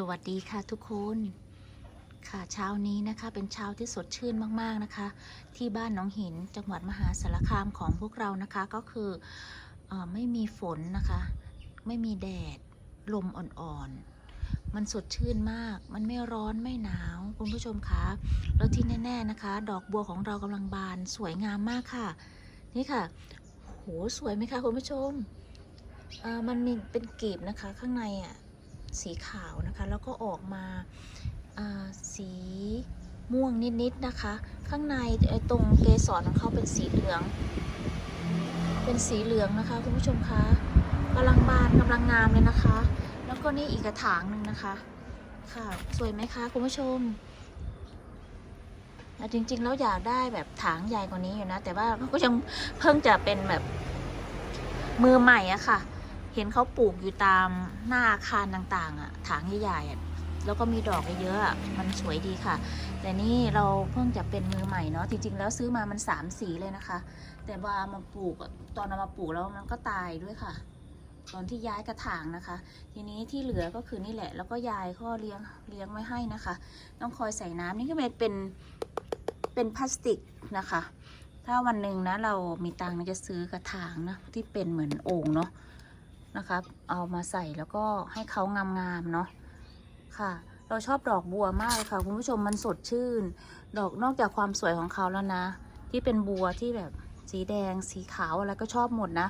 สวัสดีค่ะทุกคนค่ะเช้านี้นะคะเป็นเช้าที่สดชื่นมากๆนะคะ ที่บ้านน้องหินจังหวัดมหาสารคามของพวกเรานะคะก็คืออไม่มีฝนนะคะ ไม่มีแดดลมอ่อนๆ มันสดชื่นมาก มันไม่ร้อนไม่หนาว คุณผู้ชมคะแล้วที่แน่ๆนะคะ ดอกบัวของเรากำลังบานสวยงามมากค่ะ นี่ค่ะโหสวยไหมคะคุณผู้ชมเออมันมีเป็นกลีบนะคะข้างในอะ สีขาวนะคะ แล้วก็ออกมาาสีม่วงนิดๆนะคะ ข้างในตรงเกสรของเขาเป็นสีเหลือง เป็นสีเหลืองนะคะคุณผู้ชมคะกำลังบานกำลังงามเลยนะคะ แล้วก็นี่อีกกระถางหนึ่งนะคะค่ะสวยไหมคะคุณผู้ชมแต่จริงๆแล้วอยากได้แบบถางใหญ่กว่านี้อยู่นะ แต่ว่าก็ยังเพิ่งจะเป็นแบบมือใหม่อะค่ะ เห็นเขาปลูกอยู่ตามหน้าอาคารต่างๆอะถางใหญ่ๆแล้วก็มีดอกเยอะๆมันสวยดีค่ะ แต่นี่เราเพิ่งจะเป็นมือใหม่เนาะจริงๆ แล้วซื้อมามันสามสีเลยนะคะ แต่ว่ามาปลูกตอนเอามาปลูกแล้วมันก็ตายด้วยค่ะ ตอนที่ย้ายกระถางนะคะ ทีนี้ที่เหลือก็คือนี่แหละ แล้วก็ยายก็เลี้ยงเลี้ยงไว้ให้นะคะ ต้องคอยใส่น้ำนี่ก็เป็นเป็นเป็นพลาสติกนะคะ ถ้าวันหนึ่งนะเรามีตังค์จะซื้อกระถางนะที่เป็นเหมือนโอ่งเนาะ นะคะเอามาใส่แล้วก็ให้เขางามๆเนาะค่ะ เราชอบดอกบัวมากเลยค่ะ คุณผู้ชมมันสดชื่น ดอกนอกจากความสวยของเขาแล้วนะ ที่เป็นบัวที่แบบสีแดงสีขาวอะไรก็ชอบหมดนะ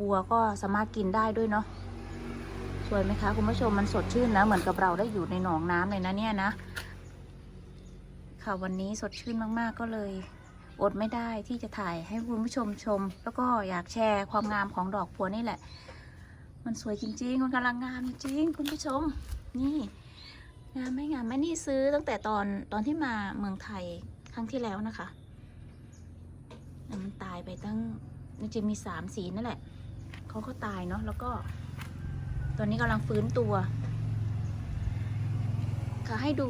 บัวก็สามารถกินได้ด้วยเนาะสวยไหมคะคุณผู้ชมมันสดชื่นนะเหมือนกับเราได้อยู่ในหนองน้ำเลยนะเนี่ยนะ ค่ะวันนี้สดชื่นมากๆก็เลยอดไม่ได้ที่จะถ่ายให้คุณผู้ชมชม แล้วก็อยากแชร์ความงามของดอกบัวนี่แหละ มันสวยจริงๆ มันกำลังงามจริงๆ คุณผู้ชม นี่งามไม่งามไม่นี่ซื้อตั้งแต่ตอนตอนที่มาเมืองไทยครั้งที่แล้วนะคะแต่มันตายไปตั้งมันจะมีสามสีนั่นแหละ เขาก็ตายเนาะ แล้วก็ ตอนนี้กำลังฟื้นตัว ค่ะ ให้ดู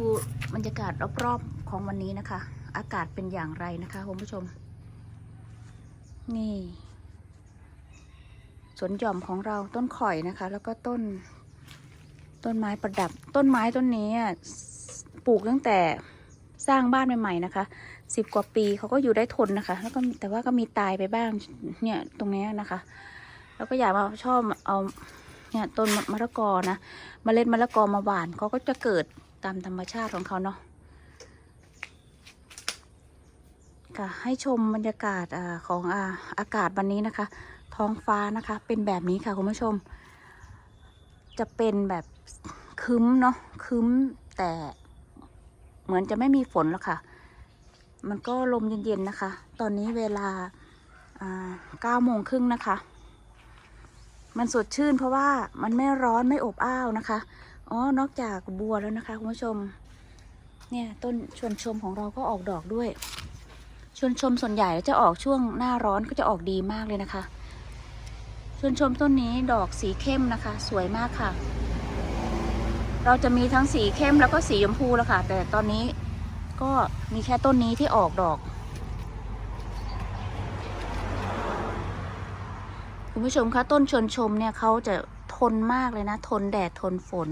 บรรยากาศรอบๆของวันนี้นะคะ อากาศเป็นอย่างไรนะคะคุณผู้ชม นี่ สวนหย่อมของเราต้นข่อยนะคะ แล้วก็ต้น ต้นไม้ประดับ ต้นไม้ต้นนี้อะปลูกตั้งแต่สร้างบ้านใหม่ๆนะคะสิบกว่าปีเขาก็อยู่ได้ทนนะคะ แล้วก็แต่ว่าก็มีตายไปบ้างเนี่ยตรงนี้นะคะ แล้วก็อยากมาชอบเอาเนี่ยต้นมะละกอนะมเมล็ดมะละกอมาหว่านเขาก็จะเกิดตามธรรมชาติของเขาเนาะค่ะให้ชมบรรยากาศอาของอาอากาศวันนี้นะคะ ท้องฟ้านะคะ เป็นแบบนี้ค่ะคุณผู้ชม จะเป็นแบบคึ้มเนาะคึ้มแต่เหมือนจะไม่มีฝนแล้วค่ะ มันก็ลมเย็นๆนะคะ ตอนนี้เวลาเก้าโมงครึ่งนะคะ มันสดชื่นเพราะว่ามันไม่ร้อนไม่อบอ้าวนะคะ อ๋อ นอกจากบัวแล้วนะคะคุณผู้ชม เนี่ยต้นชวนชมของเราก็ออกดอกด้วย ชวนชมส่วนใหญ่จะออกช่วงหน้าร้อนก็จะออกดีมากเลยนะคะ ชวนชมต้นนี้ดอกสีเข้มนะคะ สวยมากค่ะ เราจะมีทั้งสีเข้มแล้วก็สีชมพูแล้วค่ะ แต่ตอนนี้ก็มีแค่ต้นนี้ที่ออกดอก คุณผู้ชมคะต้นชวนชมเนี่ยเขาจะทนมากเลยนะ ทนแดดทนฝน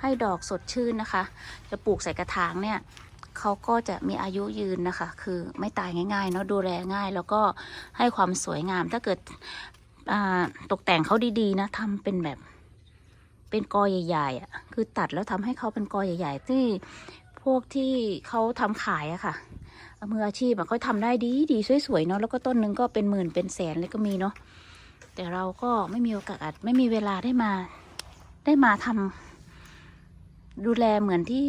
ให้ดอกสดชื่นนะคะ จะปลูกใส่กระถางเนี่ยเขาก็จะมีอายุยืนนะคะ คือไม่ตายง่ายๆเนาะดูแลง่าย แล้วก็ให้ความสวยงาม ถ้าเกิด ตกแต่งเขาดีๆ นะทำเป็นแบบเป็นกอใหญ่ๆอะคือตัดแล้วทำให้เขาเป็นกอใหญ่ ๆ ที่พวกที่เขาทำขายอะค่ะมืออาชีพอะเขาทำได้ดีดีสวยๆเนาะแล้วก็ต้นหนึ่งก็เป็นหมื่นเป็นแสนเลยก็มีเนาะแต่เราก็ไม่มีโอกาสไม่มีเวลาได้มา ได้มาทำดูแลเหมือนที่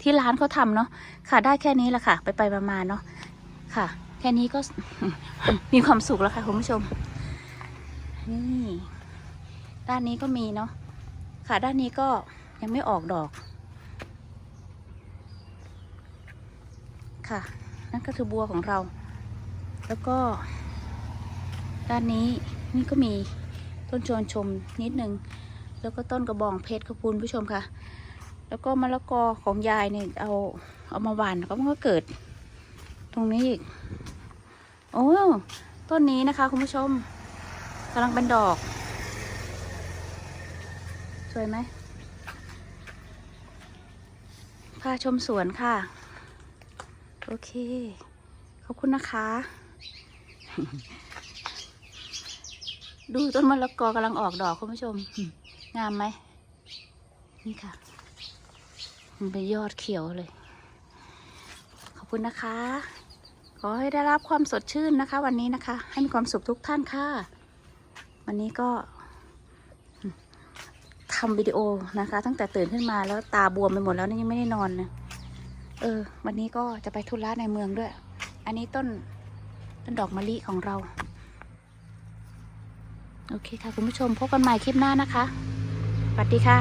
ที่ร้านเขาทำเนาะค่ะได้แค่นี้แหละค่ะ ไปไปๆมาๆเนาะค่ะ แค่นี้ก็มีความสุขแล้วค่ะคุณผู้ชม นี่ด้านนี้ก็มีเนาะค่ะด้านนี้ก็ยังไม่ออกดอก ค่ะ นั่นก็คือบัวของเรา แล้วก็ ด้านนี้นี่ก็มีต้นชวนชมนิดนึง แล้วก็ต้นกระบองเพชรขอบคุณผู้ชมค่ะ แล้วก็มะละกอของยายเนี่ยเอาเอามาหวานก็มันก็เกิด ตรงนี้อีก โอ้ต้นนี้นะคะคุณผู้ชม กำลังเป็นดอก สวยไหมาชมสวนค่ะ โอเค ขอบคุณนะคะ ดูต้นมะละกอกำลังออกดอกคุณผู้ชม งามไหม นี่ค่ะ มันเป็นยอดเขียวเลย ขอบคุณนะคะ ขอให้ได้รับความสดชื่นนะคะ วันนี้นะคะ ให้มีความสุขทุกท่านค่ะ วันนี้ก็ทำวิดีโอนะคะ ตั้งแต่ตื่นขึ้นมาแล้วตาบวมไปหมดแล้วนี่ยังไม่ได้นอนนะเออ วันนี้ก็จะไปธุระในเมืองด้วย อันนี้ต้นต้นดอกมะลิของเรา โอเคค่ะ คุณผู้ชมพบกันใหม่คลิปหน้านะคะสวัสดีค่ะ